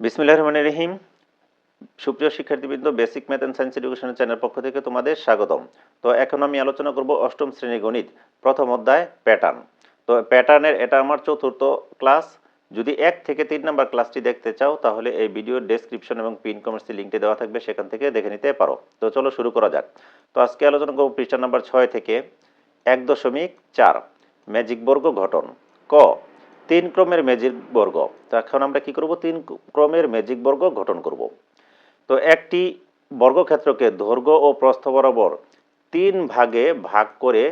বিসমিল্লাহ রহমান রহিম। সুপ্রিয় শিক্ষার্থীবৃন্দ বেসিক ম্যাথ অ্যান্ড সায়েন্স এডুকেশনের চ্যানেল পক্ষ থেকে তোমাদের স্বাগতম। তো এখন আমি আলোচনা করব অষ্টম শ্রেণি গণিত, প্রথম অধ্যায় প্যাটার্ন তো প্যাটার্নের এটা আমার চতুর্থ ক্লাস যদি এক থেকে তিন নাম্বার ক্লাসটি দেখতে চাও, তাহলে এই ভিডিওর ডেসক্রিপশন এবং পিন কমেন্টসে লিঙ্কটি দেওয়া থাকবে, সেখান থেকে দেখে নিতে পারো। তো চলো শুরু করা যাক। তো আজকে আলোচনা করব পৃষ্ঠা নাম্বার ছয় থেকে এক দশমিক চার ম্যাজিক বর্গ গঠন, ক। তিন ক্রমের ম্যাজিক বর্গ। তো এখন আমরা কি করব? তিন ক্রমের ম্যাজিক বর্গ গঠন করব। তো একটি বর্গক্ষেত্রকে দৈর্ঘ্য ও প্রস্থ বরাবর তিন ভাগে ভাগ করে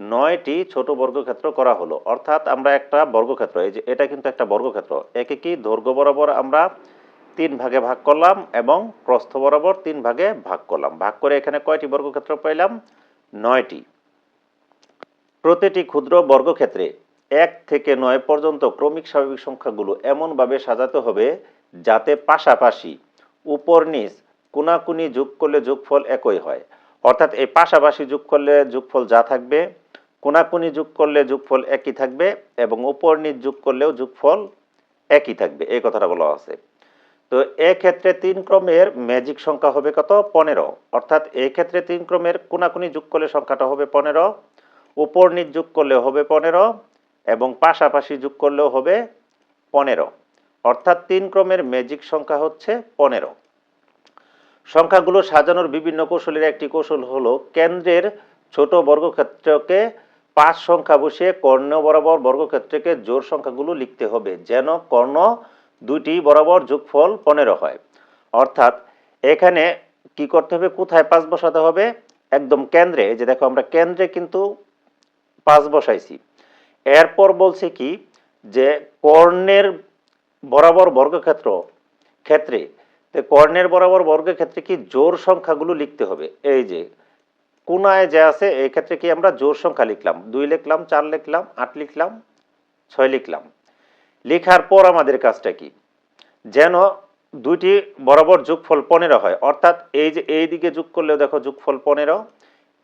নয়টি ছোট বর্গক্ষেত্র করা হলো। অর্থাৎ আমরা একটা বর্গক্ষেত্র, এই যে এটা কিন্তু একটা বর্গক্ষেত্র। একে কি? দৈর্ঘ্য বরাবর আমরা তিন ভাগে ভাগ করলাম এবং প্রস্থ বরাবর তিন ভাগে ভাগ করলাম। ভাগ করে এখানে কয়টি বর্গক্ষেত্র পাইলাম? নয়টি। প্রতিটি ক্ষুদ্র বর্গক্ষেত্রে এক থেকে নয় পর্যন্ত ক্রমিক স্বাভাবিক সংখ্যাগুলো এমনভাবে সাজাতে হবে যাতে পাশাপাশি উপর নিচ কোনাকুনি যোগ করলে যোগফল একই হয়। অর্থাৎ এই পাশাপাশি যোগ করলে যোগফল যা থাকবে, কোনাকুনি যোগ করলে যোগফল একই থাকবে এবং উপর নিচ যোগ করলেও যোগফল একই থাকবে। এই কথাটা বলা আছে। তো এক্ষেত্রে তিন ক্রমের ম্যাজিক সংখ্যা হবে কত? পনেরো। অর্থাৎ ক্ষেত্রে তিন ক্রমের কোনাকুনি যোগ করলে সংখ্যাটা হবে পনেরো, উপর নিচ যোগ করলে হবে পনেরো এবং পাশাপাশি যোগ করলেও হবে পনেরো। অর্থাৎ তিন ক্রমের ম্যাজিক সংখ্যা হচ্ছে পনেরো। সংখ্যাগুলো সাজানোর বিভিন্ন কৌশলের একটি কৌশল হলো কেন্দ্রের ছোট বর্গক্ষেত্রকে পাঁচ সংখ্যা বসিয়ে কর্ণ বরাবর বর্গক্ষেত্রকে জোর সংখ্যাগুলো লিখতে হবে, যেন কর্ণ দুইটি বরাবর যোগফল পনেরো হয়। অর্থাৎ এখানে কি করতে হবে? কোথায় পাঁচ বসাতে হবে? একদম কেন্দ্রে। যে দেখো, আমরা কেন্দ্রে কিন্তু পাঁচ বসাইছি। এরপর বলছে কি যে কর্ণের বরাবর বর্গক্ষেত্র ক্ষেত্রে কর্ণের বরাবর বর্গক্ষেত্রে কি জোর সংখ্যাগুলো লিখতে হবে? এই যে কোনায় যে আছে, এই ক্ষেত্রে কি আমরা জোর সংখ্যা লিখলাম? দুই লিখলাম, চার লিখলাম, আট লিখলাম, ছয় লিখলাম। লেখার পর আমাদের কাজটা কি? যেন দুইটি বরাবর যোগফল পনেরো হয়। অর্থাৎ এই যে, এই দিকে যোগ করলেও দেখো যোগফল পনেরো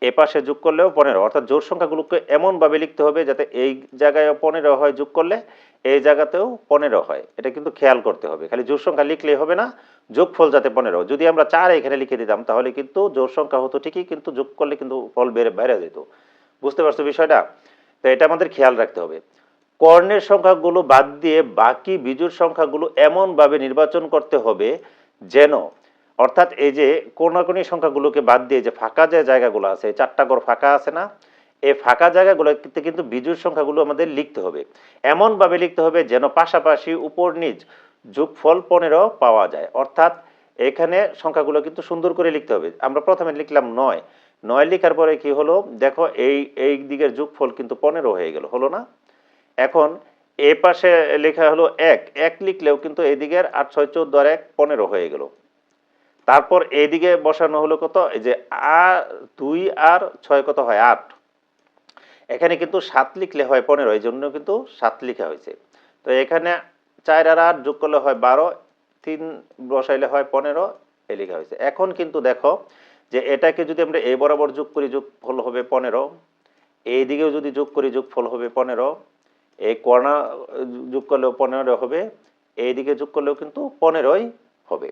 এ পাশে যোগ করলেও পনেরো। অর্থাৎ জোর সংখ্যাগুলোকে এমনভাবে লিখতে হবে যাতে এই জায়গায় পনেরো হয় যোগ করলে, এই জায়গাতেও পনেরো হয়। এটা কিন্তু খেয়াল করতে হবে। খালি জোর সংখ্যা লিখলেই হবে না, যোগফল যাতে পনেরো। যদি আমরা চার এখানে লিখে দিতাম, তাহলে কিন্তু জোর সংখ্যা হতো ঠিকই, কিন্তু যোগ করলে কিন্তু ফল বেড়ে বাইরে যেত। বুঝতে পারছ বিষয়টা? তো এটা আমাদের খেয়াল রাখতে হবে। কর্ণের সংখ্যাগুলো বাদ দিয়ে বাকি বিজুর সংখ্যাগুলো এমনভাবে নির্বাচন করতে হবে যেন অর্থাৎ এই যে কোনাকুনি সংখ্যাগুলোকে বাদ দিয়ে যে ফাঁকা যে জায়গাগুলো আছে চারটা ঘর ফাঁকা আছে না? এই ফাঁকা জায়গাগুলোতে কিন্তু বিজুর সংখ্যাগুলো আমাদের লিখতে হবে। এমনভাবে লিখতে হবে যেন পাশাপাশি উপর নিচ যোগফল পনেরো পাওয়া যায়। অর্থাৎ এখানে সংখ্যাগুলো কিন্তু সুন্দর করে লিখতে হবে। আমরা প্রথমে লিখলাম নয়। নয় লেখার পরে কি হলো? দেখো এই এই দিকের যোগফল কিন্তু পনেরো হয়ে গেল। হলো না? এখন এ পাশে লেখা হলো এক। এক লিখলেও কিন্তু এই দিকের আট ছয় চোদ্দ আর এক পনেরো হয়ে গেল। তারপর এইদিকে বসানো হলো কত? এই যে আ, দুই আর ছয় কত হয়? আট। এখানে কিন্তু সাত লিখলে হয় পনেরো এই জন্য কিন্তু সাত লিখা হয়েছে। তো এখানে চার আর আট যোগ করলে হয় বারো, তিন বসাইলে হয় পনেরো, এ লেখা হয়েছে। এখন কিন্তু দেখো যে এটাকে যদি আমরা এই বরাবর যোগ করি যোগ ফল হবে পনেরো। এই দিকেও যদি যোগ করি যোগ ফল হবে পনেরো। এই কর্ণা যোগ করলেও পনেরো হবে এই দিকে যোগ করলেও কিন্তু পনেরোই হবে।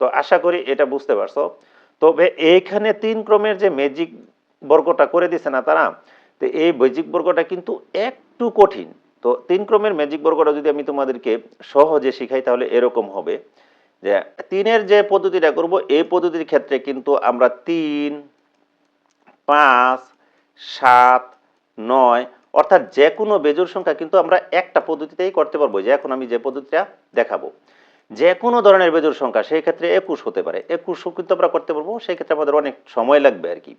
তো আশা করি এটা বুঝতে পারছ। তবে এইখানে তিন ক্রমের যে ম্যাজিক বর্গটা করে দিছে না তারা, তো এই ম্যাজিক বর্গটা কিন্তু একটু কঠিন। তো তিন ক্রমের ম্যাজিক বর্গটা যদি আমি তোমাদেরকে সহজে শিখাই, তাহলে এরকম হবে যে তিনের যে পদ্ধতিটা করব, এই পদ্ধতির ক্ষেত্রে কিন্তু আমরা তিন, পাঁচ, সাত, নয়, অর্থাৎ যে কোনো বেজোর সংখ্যা কিন্তু আমরা একটা পদ্ধতিতেই করতে পারব, যে এখন আমি যে পদ্ধতিটা দেখাবো। যে কোনো ধরনের বেজোর সংখ্যা, সেই ক্ষেত্রে একুশ হতে পারে। একুশও কিন্তু আমরা করতে পারব, সেই ক্ষেত্রে আমাদের অনেক সময় লাগবে আর কি।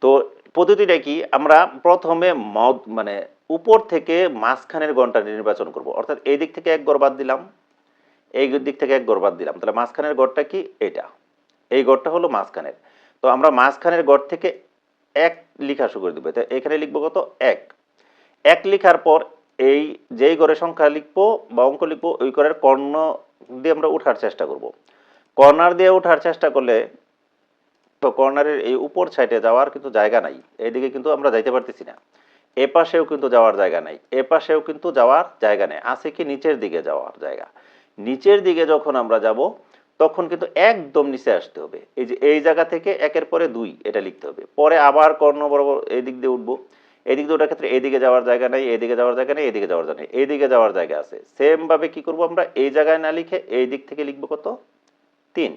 তো পদ্ধতিটা কি? আমরা প্রথমে মদ- মানে উপর থেকে মাঝখানের গণটা নির্বাচন করব। অর্থাৎ এই দিক থেকে এক গড় বাদ দিলাম, এই দিক থেকে এক গড় বাদ দিলাম। তাহলে মাঝখানের গড়টা কি? এটা। এই গড়টা হলো মাঝখানের। তো আমরা মাঝখানের গড় থেকে এক লিখা শুরু করে দেবো। তো এখানে লিখব কত? এক। এক লিখার পর এই যেই ঘরের সংখ্যা লিখব বা অঙ্ক লিখব, ওই ঘরের কর্ণ দিয়ে আমরা উঠার চেষ্টা করব। কর্নার দিয়ে উঠার চেষ্টা করলে তো কর্নারের এই উপর সাইডে যাওয়ার কিন্তু জায়গা নাই, এইদিকে কিন্তু আমরা যাইতে পারতেছি না। এ পাশেও কিন্তু যাওয়ার জায়গা নাই, এ পাশেও কিন্তু যাওয়ার জায়গা নেই, আছে কি নিচের দিকে যাওয়ার জায়গা। নিচের দিকে যখন আমরা যাব, তখন কিন্তু একদম নিচে আসতে হবে। এই যে এই জায়গা থেকে একের পরে দুই এটা লিখতে হবে। পরে আবার কর্ণ বরাবর এই দিক দিয়ে উঠবো। এদিক দিয়ে ক্ষেত্রে এদিকে যাওয়ার জায়গা নেই, এদিকে যাওয়ার জায়গা নেই, এদিকে যাওয়ার জায়গা নেই এইদিকে যাওয়ার জায়গা আছে। সেম ভাবে কি করব আমরা? এই জায়গায় না লিখে এই দিক থেকে লিখব কত? তিন।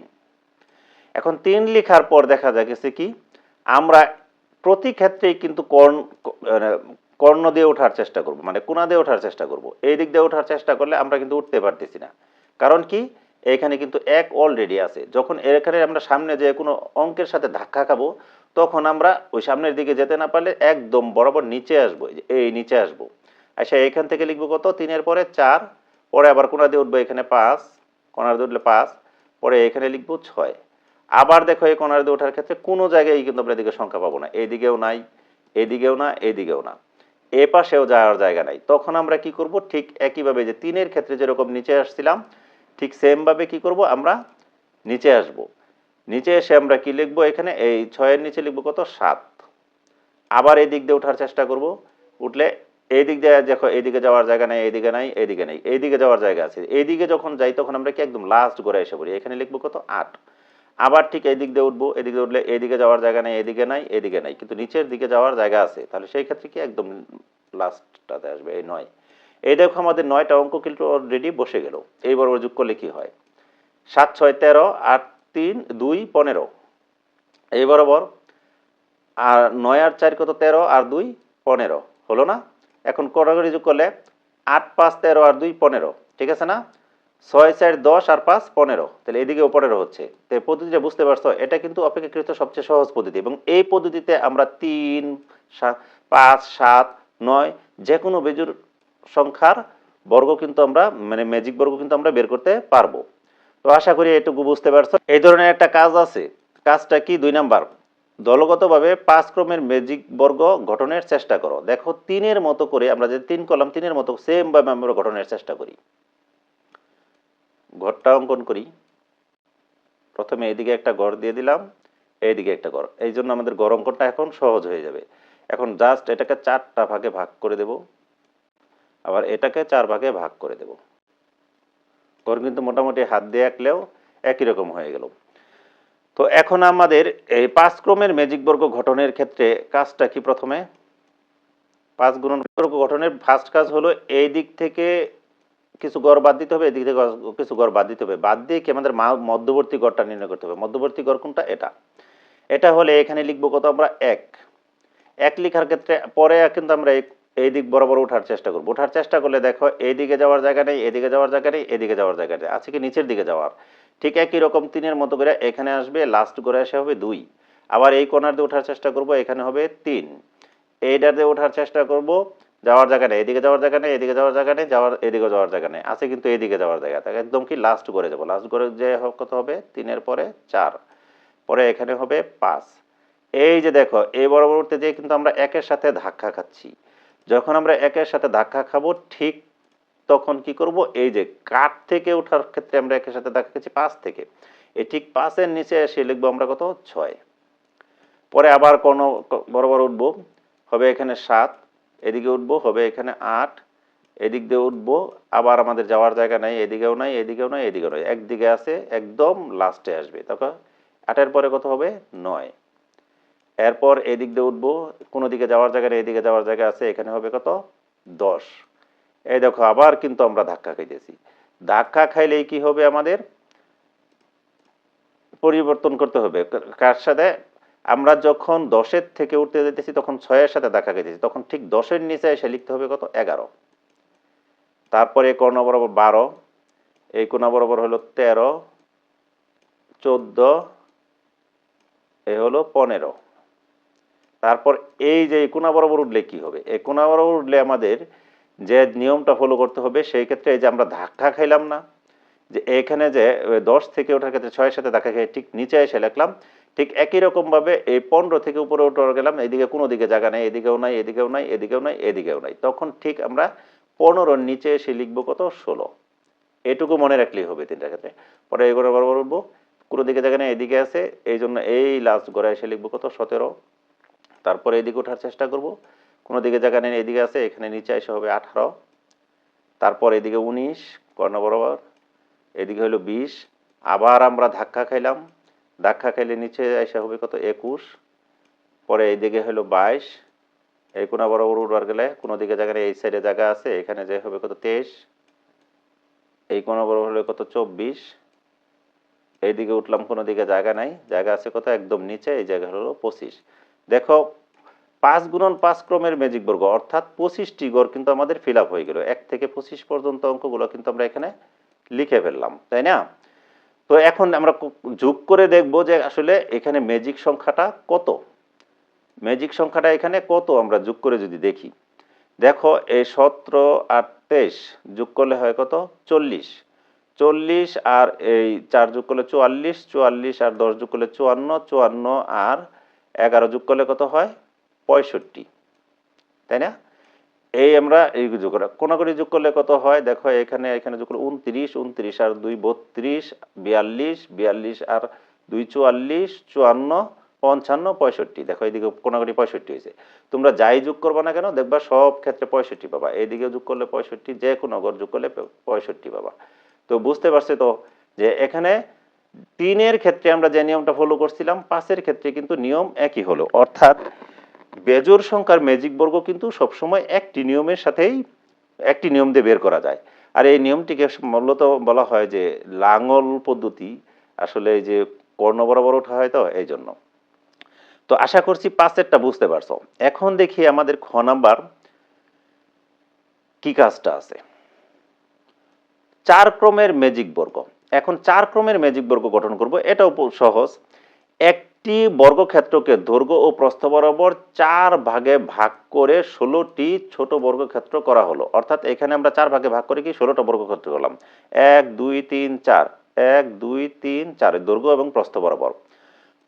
এখন তিন লেখার পর দেখা যাচ্ছে কি? আমরা প্রতি ক্ষেত্রেই কিন্তু কর্ণ মানে কর্ণ দিয়ে ওঠার চেষ্টা করব মানে কোনা দিয়ে ওঠার চেষ্টা করব। এই দিক দিয়ে ওঠার চেষ্টা করলে আমরা কিন্তু উঠতে পারতেছি না। কারণ কি? এখানে কিন্তু এক অলরেডি আছে। যখন এখানে আমরা সামনে যে কোনো অঙ্কের সাথে ধাক্কা খাব তখন আমরা ওই সামনের দিকে যেতে না পারলে একদম বরাবর নিচে আসব, এই নিচে আসব। আচ্ছা এখান থেকে লিখব কত? তিনের পরে চার, পরে আবার কোনা দিয়ে উঠবো এখানে পাঁচ কোনার দিয়ে উঠলে পাঁচ, পরে এখানে লিখব ছয়। আবার দেখো এই কোনার দিয়ে ওঠার ক্ষেত্রে কোনো জায়গায় কিন্তু আমরা এদিকে সংখ্যা পাবো না। এদিকেও নাই, এদিকেও না এদিকেও না। এ পাশেও যাওয়ার জায়গা নাই। তখন আমরা কি করব? ঠিক একইভাবে যে তিনের ক্ষেত্রে যেরকম নিচে আসছিলাম, ঠিক সেম ভাবে কি করব? আমরা নিচে আসব। নিচে এসে আমরা কি লিখব? এখানে এই ছয়ের নিচে লিখব কত? সাত। আবার এই দিক দিয়ে ওঠার চেষ্টা করব। উঠলে এই দিক দিয়ে দেখো এইদিকে যাওয়ার জায়গা নাই এইদিকে নাই এইদিকে নাই এইদিকে যাওয়ার জায়গা আছে। এইদিকে যখন যাই তখন আমরা কি একদম লাস্ট করে এসে পড়ি। এখানে লিখব কত? আট। আবার ঠিক এই দিক দিয়ে উঠবো। এদিকে উঠলে এদিকে যাওয়ার জায়গা নেই এদিকে নাই এদিকে নাই। কিন্তু নিচের দিকে যাওয়ার জায়গা আছে। তাহলে সেই ক্ষেত্রে কি একদম লাস্টটাতে আসবে? এই নয়। এই দেখো আমাদের নয়টা অঙ্ক কিন্তু অলরেডি বসে গেল। এই বরাবর যোগ করলে কি হয়? সাত, ছয়, তেরো, আট তিন, দুই, পনেরো। এই বরাবর, আর নয় আর চার কত? তেরো আর দুই, পনেরো। হলো না? এখন কড়াকড়ি যোগ করলে আট, পাঁচ, তেরো আর দুই, পনেরো। ঠিক আছে না? ছয়, চার, দশ আর পাঁচ, পনেরো। তাহলে এদিকেও পনেরো হচ্ছে। তো পদ্ধতিটা বুঝতে পারছ? এটা কিন্তু অপেক্ষাকৃত সবচেয়ে সহজ পদ্ধতি এবং এই পদ্ধতিতে আমরা তিন পাঁচ, সাত, নয় যে কোনো বেজুর সংখ্যার বর্গ কিন্তু আমরা মানে ম্যাজিক বর্গ কিন্তু আমরা বের করতে পারব। তো আশা করি এটুকু বুঝতে পারছ। এই ধরনের একটা কাজ আছে। কাজটা কি? দুই নাম্বার। দলগতভাবে পাঁচ ক্রমের ম্যাজিক বর্গ গঠনের চেষ্টা করো। দেখো, তিনের মতো করে আমরা যে তিন কলাম তিনের মতো সেম ভাবে আমরা গঠনের চেষ্টা করি। ঘরটা অঙ্কন করি। প্রথমে এইদিকে একটা ঘর দিয়ে দিলাম, এইদিকে একটা ঘর এই জন্য আমাদের ঘর অঙ্কনটা এখন সহজ হয়ে যাবে। এখন জাস্ট এটাকে চারটা ভাগে ভাগ করে দেব। আবার এটাকে চার ভাগে ভাগ করে দেব। ঘর কিন্তু মোটামুটি হাত দিয়ে আঁকলেও একই রকম হয়ে গেল। তো এখন আমাদের এই পাঁচ ক্রমের ম্যাজিক বর্গ গঠনের ক্ষেত্রে কাজটা কি প্রথমে? পাঁচ গুণন বর্গ গঠনের ফার্স্ট কাজ হলো এই দিক থেকে কিছু গড় বাদ দিতে হবে এদিক থেকে কিছু গড় বাদ দিতে হবে। বাদ দিয়ে কি আমাদের মধ্যবর্তী গড়টা নির্ণয় করতে হবে। মধ্যবর্তী গড় কোনটা? এটা। এটা হলে এখানে লিখব কত? আমরা এক। এক লেখার ক্ষেত্রে, পরে কিন্তু আমরা এই দিক বরাবর ওঠার চেষ্টা করব। ওঠার চেষ্টা করলে দেখো, এইদিকে যাওয়ার জায়গা নেই, এদিকে যাওয়ার জায়গা নেই, এদিকে যাওয়ার জায়গা নেই। আছে কি নিচের দিকে যাওয়ার। ঠিক একই রকম তিনের মতো করে এখানে আসবে লাস্ট করে আসে হবে দুই। আবার এই কোণার দিয়ে ওঠার চেষ্টা করব, এখানে হবে তিন। এইটার দিয়ে ওঠার চেষ্টা করব, যাওয়ার জায়গা নেই, এদিকে যাওয়ার জায়গা নেই, এদিকে যাওয়ার জায়গা নেই, যাওয়ার, এদিকে যাওয়ার জায়গা নেই। আছে কিন্তু এদিকে যাওয়ার জায়গা থাকে একদম কি লাস্ট করে যাব। লাস্ট করে যে কত হবে? তিনের পরে চার। পরে এখানে হবে পাঁচ। এই যে দেখো, এই বরাবর উঠতে যেয়ে কিন্তু আমরা একের সাথে ধাক্কা খাচ্ছি। যখন আমরা একের সাথে ধাক্কা খাব, ঠিক তখন কি করব? এই যে কাঠ থেকে ওঠার ক্ষেত্রে আমরা একের সাথে ধাক্কা খাচ্ছি পাঁচ থেকে। এই ঠিক পাঁচের নিচে এসে লিখব আমরা কত? ছয়। পরে আবার কোনো বরাবর উঠবো, হবে এখানে সাত, এদিকে উঠবো, হবে এখানে আট, এদিক দিয়ে উঠবো, আবার আমাদের যাওয়ার জায়গা নাই, এদিকেও নাই এদিকেও নাই এদিকেও নাই, একদিকে আছে, একদম লাস্টে আসবে। তখন আটের পরে কত হবে? নয়। এরপর এদিক দিয়ে উঠবো, কোনো দিকে যাওয়ার জায়গা এদিকে যাওয়ার জায়গা আছে, এখানে হবে কত? দশ। এই দেখো, আবার কিন্তু আমরা ধাক্কা খাইতেছি। ধাক্কা খাইলেই কি হবে আমাদের? পরিবর্তন করতে হবে। কার সাথে? আমরা যখন দশের থেকে উঠতে যেতেছি তখন ছয়ের সাথে ধাক্কা খাইতেছি। তখন ঠিক দশের নিচে এসে লিখতে হবে কত? এগারো। তারপরে এই কর্ণ বরাবর বারো, এই কোনা বরাবর হলো তেরো, চোদ্দ, এ হলো পনেরো। তারপর এই যে কোনা বরাবর উঠলে কি হবে? এই কোনা বরাবর উঠলে আমাদের যে নিয়মটা ফলো করতে হবে, সেই ক্ষেত্রে এই যে আমরা ধাক্কা খাইলাম না, যে এখানে যে দশ থেকে ওঠার ক্ষেত্রে ছয়ের সাথে ধাক্কা খেয়ে ঠিক নিচে এসে লিখলাম, ঠিক একই রকম ভাবে এই পনেরো থেকে উপরে উঠে গেলাম, এদিকে কোনো দিকে জায়গা নেই, এদিকেও নাই এদিকেও নাই এদিকেও নাই এদিকেও নাই। তখন ঠিক আমরা পনেরোর নিচে এসে লিখব কত? ষোলো। এটুকু মনে রাখলেই হবে তিনটা ক্ষেত্রে। পরে এগুলো বরাবর উঠবো, কোনো দিকে জায়গা নেই, এদিকে আছে এই জন্য এই লাস্ট গড়ে এসে লিখব কত? সতেরো। তারপরে এদিকে ওঠার চেষ্টা করব। কোনো দিকে জায়গা নেই, এদিকে আছে, এখানে নিচে এসে হবে আঠারো। তারপর এদিকে উনিশ, কর্ণ বরাবর। এদিকে হলো বিশ। আবার আমরা ধাক্কা খাইলাম। ধাক্কা খাইলে নিচে এসে হবে কত? একুশ। পরে এইদিকে হলো বাইশ। এই কোনা বরাবর উঠবার গেলে কোনো দিকে জায়গা নেই, এই সাইডে জায়গা আছে, এখানে যে হবে কত? তেইশ। এই কোনা বরাবর হলে কত? চব্বিশ। এইদিকে উঠলাম, কোনো দিকে জায়গা নাই। জায়গা আছে কত? একদম নিচে, এই জায়গা হলো পঁচিশ। দেখো, পাঁচ গুণন পাঁচ ক্রমের ম্যাজিক বর্গ, অর্থাৎ পঁচিশটি গড় কিন্তু আমাদের ফিল হয়ে গেল। এক থেকে পঁচিশ পর্যন্ত অঙ্কগুলো কিন্তু আমরা এখানে লিখে ফেললাম, তাই না? তো এখন আমরা যোগ করে দেখব যে আসলে এখানে ম্যাজিক সংখ্যাটা কত? ম্যাজিক সংখ্যাটা এখানে কত আমরা যোগ করে যদি দেখি? দেখো এই সতেরো আর তেইশ যোগ করলে হয় কত? চল্লিশ। চল্লিশ আর এই চার যোগ করলে চুয়াল্লিশ চুয়াল্লিশ আর দশ যোগ করলে চুয়ান্ন চুয়ান্ন আর এগারো যোগ করলে কত হয়? পঁয়ষট্টি। তাই না? এই আমরা এই যোগ করা কোনাকুনি যোগ করলে কত হয়? দেখো এখানে এখানে যোগ করলে উনত্রিশ উনত্রিশ আর দুই বত্রিশ, বিয়াল্লিশ বিয়াল্লিশ আর দুই চুয়াল্লিশ, চুয়ান্ন, পঞ্চান্ন, পঁয়ষট্টি। দেখো এইদিকে কোনাকুনি পঁয়ষট্টি হয়েছে। তোমরা যাই যোগ করবে না কেন, দেখবা সব ক্ষেত্রে পঁয়ষট্টি পাবা। এইদিকে যোগ করলে পঁয়ষট্টি যে কোনো ঘর যোগ করলে পঁয়ষট্টি পাবা। তো বুঝতে পারছি তো? যে এখানে তিনের ক্ষেত্রে আমরা যে নিয়মটা ফলো করছিলাম, পাঁচের ক্ষেত্রে কিন্তু নিয়ম একই হলো। অর্থাৎ বেজোর সংখ্যার ম্যাজিক বর্গ কিন্তু সবসময় একটি নিয়মের সাথেই একটি নিয়ম দিয়ে বের করা যায়। আর এই নিয়মটিকে মূলত বলা হয় যে লাঙল পদ্ধতি, আসলে এই যে কর্ণ বরাবর ওঠা হয় তো এই জন্য। তো আশা করছি পাঁচেরটা বুঝতে পারছ। এখন দেখি আমাদের খ নাম্বার কি কাজটা আছে। চার ক্রমের ম্যাজিক বর্গ। এখন চার ক্রমের ম্যাজিক বর্গ গঠন করব। এটাও সহজ। একটি বর্গক্ষেত্রকে দৈর্ঘ্য ও প্রস্থ বরাবর চার ভাগে ভাগ করে ষোলোটি ছোট বর্গক্ষেত্র করা হলো। অর্থাৎ এখানে আমরা চার ভাগে ভাগ করে কি? ষোলোটা বর্গক্ষেত্র করলাম। এক, দুই, তিন, চার। এক, দুই, তিন, চার দৈর্ঘ্য এবং প্রস্থ বরাবর।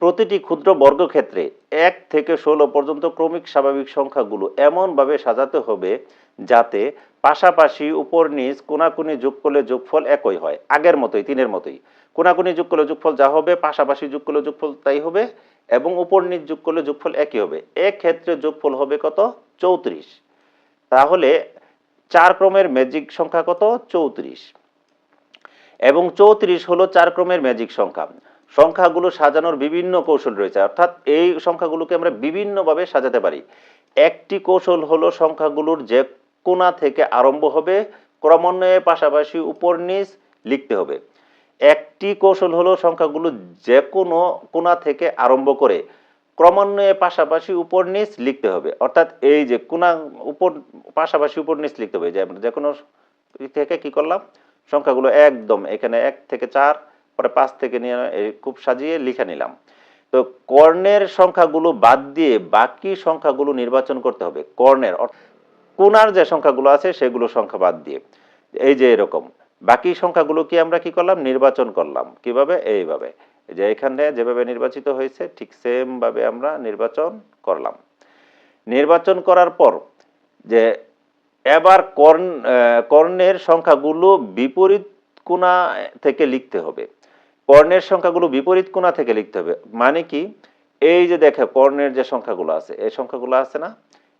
প্রতিটি ক্ষুদ্র বর্গক্ষেত্রে এক থেকে ষোলো পর্যন্ত ক্রমিক স্বাভাবিক সংখ্যাগুলো এমনভাবে সাজাতে হবে যাতে পাশাপাশি উপর নিচ কোনাকুনি যোগ করলে যোগফল একই হয়, আগের মতোই, তিনের মতোই। কোনাকুনি যোগ করলে যোগফল যা হবে, পাশাপাশি যোগ করলে যোগফল তাই হবে, এবং উপর নিচ যোগ করলে যোগফল একই হবে। ক্ষেত্রে যোগফল হবে কত? চৌত্রিশ। তাহলে চার ক্রমের ম্যাজিক সংখ্যা কত? চৌত্রিশ। এবং চৌত্রিশ হলো চার ক্রমের ম্যাজিক সংখ্যা। সংখ্যাগুলো সাজানোর বিভিন্ন কৌশল রয়েছে, অর্থাৎ এই সংখ্যাগুলোকে আমরা বিভিন্নভাবে সাজাতে পারি। একটি কৌশল হলো সংখ্যাগুলোর যে কোণা থেকে আরম্ভ হবে, ক্রমান্বয়ে পাশাপাশি উপর নিচ লিখতে হবে। একটি কৌশল হলো সংখ্যাগুলো যে কোনো কোণা থেকে আরম্ভ করে ক্রমান্বয়ে পাশাপাশি উপর নিচ লিখতে হবে। অর্থাৎ এই যে কোণা উপর, পাশাপাশি উপর নিচ লিখতে হবে। যে যে কোনো থেকে কি করলাম? সংখ্যাগুলো একদম এখানে এক থেকে চার, পরে পাঁচ থেকে নিয়ে খুব সাজিয়ে লিখে নিলাম। তো কর্ণের সংখ্যাগুলো বাদ দিয়ে বাকি সংখ্যাগুলো নির্বাচন করতে হবে। কর্ণের কোণার যে সংখ্যাগুলো আছে, সেগুলো সংখ্যা বাদ দিয়ে। এই যে এরকম। বাকি সংখ্যাগুলো কি আমরা কি করলাম? নির্বাচন করলাম। কীভাবে? এইভাবে। যে এখানে যেভাবে নির্বাচিত হয়েছে, ঠিক সেম ভাবে আমরা নির্বাচন করলাম। নির্বাচন করার পর যে এবার কর্ণ কর্ণের সংখ্যাগুলো বিপরীত কোণা থেকে লিখতে হবে। কর্ণের সংখ্যাগুলো বিপরীত কোণা থেকে লিখতে হবে? মানে কি? এই যে দেখে, কর্ণের যে সংখ্যাগুলো আছে, এই সংখ্যাগুলো আছে না?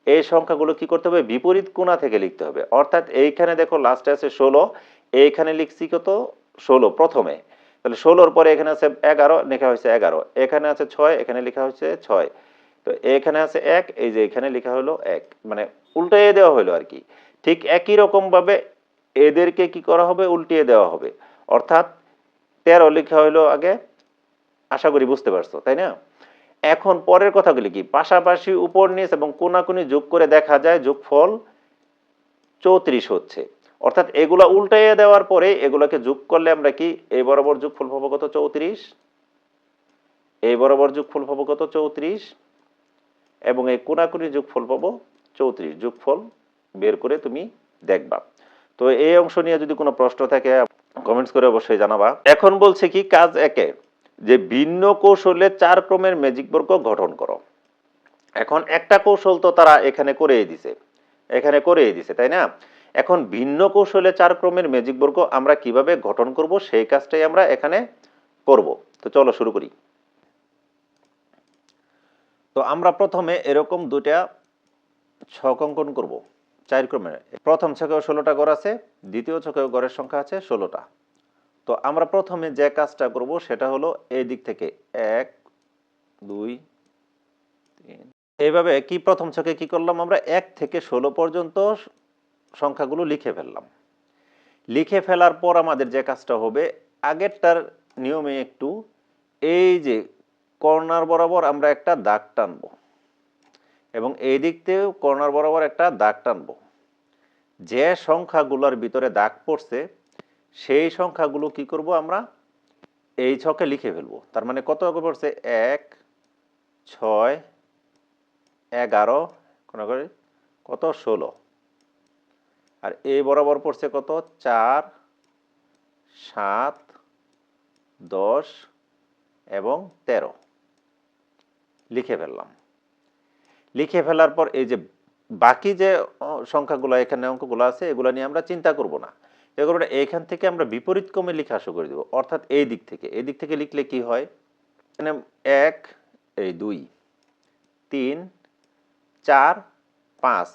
এই সংখ্যাগুলো কি করতে হবে? বিপরীত কোণা থেকে লিখতে হবে। অর্থাৎ এইখানে দেখো লাস্টে আছে ষোলো, এইখানে লিখছি কত? ষোলো প্রথমে। তাহলে ষোলোর পরে এখানে আছে এগারো, লেখা হয়েছে এগারো। এখানে আছে ছয়, এখানে লেখা হয়েছে ছয়। তো এখানে আছে এক, এই যে এখানে লেখা হলো এক। মানে উল্টাইয়ে দেওয়া হলো আর কি। ঠিক একই রকম ভাবে এদেরকে কি করা হবে? উল্টিয়ে দেওয়া হবে। অর্থাৎ তেরো লেখা হলো আগে। আশা করি বুঝতে পারছ, তাই না? এখন পরের কথাগুলি কি? পাশাপাশি উপর নিচ এবং কোনাকুনি যোগ করে দেখা যায় যোগফল চৌত্রিশ হচ্ছে। অর্থাৎ এগুলা উল্টাইয়ে দেওয়ার পরে এগুলাকে যোগ করলে আমরা কি? এই বরাবর যোগফল পাবো কত? চৌত্রিশ। এই বরাবর যোগফল পাবো কত? চৌত্রিশ। এবং এই কোনাকুনি যোগফল পাবো চৌত্রিশ। যোগফল বের করে তুমি দেখবা। তো এই অংশ নিয়ে যদি কোনো প্রশ্ন থাকে কমেন্টস করে অবশ্যই জানাবা। এখন বলছে কি, কাজ একে। যে ভিন্ন কৌশলে চার ক্রমের ম্যাজিক বর্গ গঠন করো। এখন একটা কৌশল তো তারা এখানে করেই দিছে। এখানে করেই দিছে, তাই না? এখন ভিন্ন কৌশলে চার ক্রমের ম্যাজিক বর্গ আমরা কীভাবে গঠন করব, সেই কাজটাই আমরা এখানে করব। তো চলো শুরু করি। তো আমরা প্রথমে এরকম দুটা ছক অঙ্কন করব, চার ক্রমের প্রথম ছকেও ষোলোটা ঘর আছে, দ্বিতীয় ছকেও ঘরের সংখ্যা আছে ষোলোটা। তো আমরা প্রথমে যে কাজটা করব সেটা হলো এই দিক থেকে এক, দুই, তিন। এইভাবে কি প্রথম ছকে কি করলাম আমরা? এক থেকে ষোলো পর্যন্ত সংখ্যাগুলো লিখে ফেললাম। লিখে ফেলার পর আমাদের যে কাজটা হবে, আগেরটার নিয়মে একটু এই যে কর্নার বরাবর আমরা একটা দাগ টানবো এবং এই দিক থেকেও কর্নার বরাবর একটা দাগ টানবো। যে সংখ্যাগুলোর ভিতরে দাগ পড়ছে সেই সংখ্যাগুলো কি করব আমরা? এই ছকে লিখে ফেলব। তার মানে কত পড়ছে? এক, ছয়, এগারো, কোন করে? কত? ষোলো। আর এই বরাবর পড়ছে কত? চার, সাত, দশ এবং তেরো। লিখে ফেললাম। লিখে ফেলার পর এই যে বাকি যে সংখ্যাগুলো, এখানে অঙ্কগুলো আছে, এগুলো নিয়ে আমরা চিন্তা করব না। এগুলো এইখান থেকে আমরা বিপরীত ক্রমে লেখা শুরু করে দেবো। অর্থাৎ এই দিক থেকে, এই দিক থেকে লিখলে কি হয়? এখানে এক, এই দুই, তিন, চার, পাঁচ,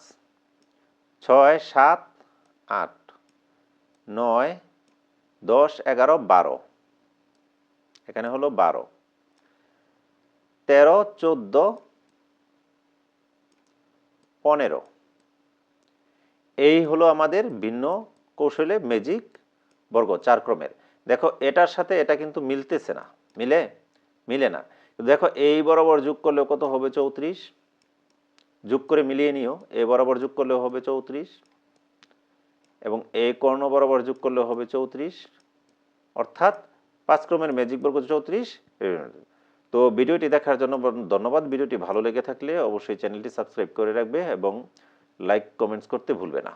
ছয়, সাত, আট, নয়, দশ, এগারো, বারো। এখানে হলো বারো। তেরো, চোদ্দ, পনেরো। এই হলো আমাদের ভিন্ন কৌশলে ম্যাজিক বর্গ চার ক্রমের। দেখো, এটার সাথে এটা কিন্তু মিলতেছে না। মিলে? মিলে না। দেখো, এই বরাবর যোগ করলে কত হবে চৌত্রিশ? যোগ করে মিলিয়ে নিও। এ বরাবর যোগ করলেও হবে চৌত্রিশ। এবং এই কর্ণ বরাবর যোগ করলেও হবে চৌত্রিশ। অর্থাৎ পাঁচ ক্রমের ম্যাজিক বর্গ চৌত্রিশ। তো ভিডিওটি দেখার জন্য ধন্যবাদ। ভিডিওটি ভালো লেগে থাকলে অবশ্যই চ্যানেলটি সাবস্ক্রাইব করে রাখবে এবং লাইক কমেন্টস করতে ভুলবে না।